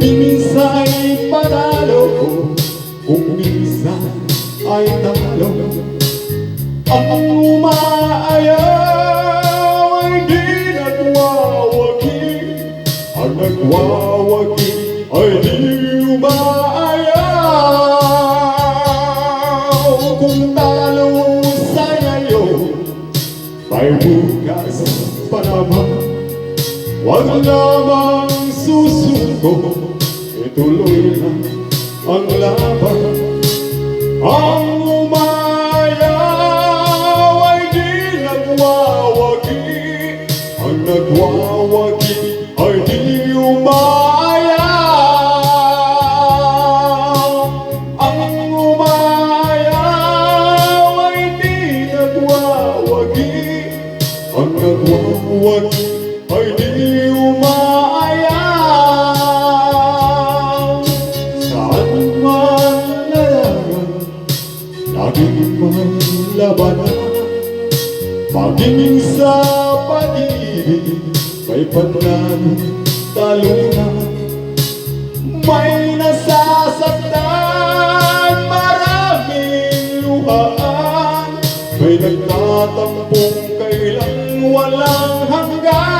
Di minsan ay panalo ko Kung minsan ay talo Ang umaayaw ay di nagwawagi Ang bukas pa naman. Huwag lamang susuko Ituloy na ang laban. Ang umayaw ay di nagwawagi Ang nagwawagi ay di umayaw. Ang umayaw ay di nagwawagi Ang nagwawagi ay di umayaw Saan man nalaman Laging may labanan sa pag-ibig May panalo, talunan May nasasaktan Maraming luhaan May nagtatampong kailang walang hanggan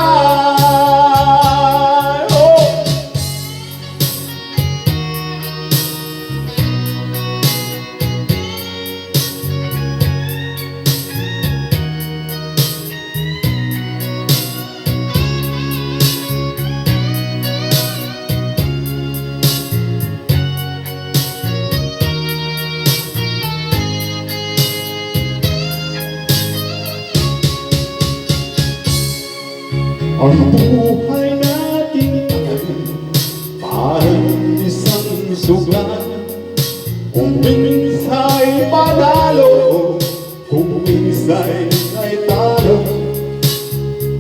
Ang buhay natin parang isang sugat. Kung minsa'y panalo, kung minsa'y ay talo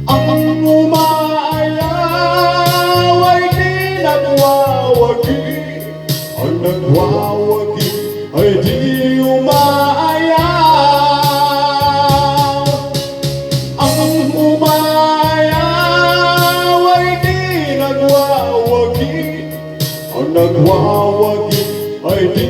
Ang umaayaw ay di nagwawagi. Ang nagwawagi ay di nagwawagi Ang nagwawagi ay di umayaw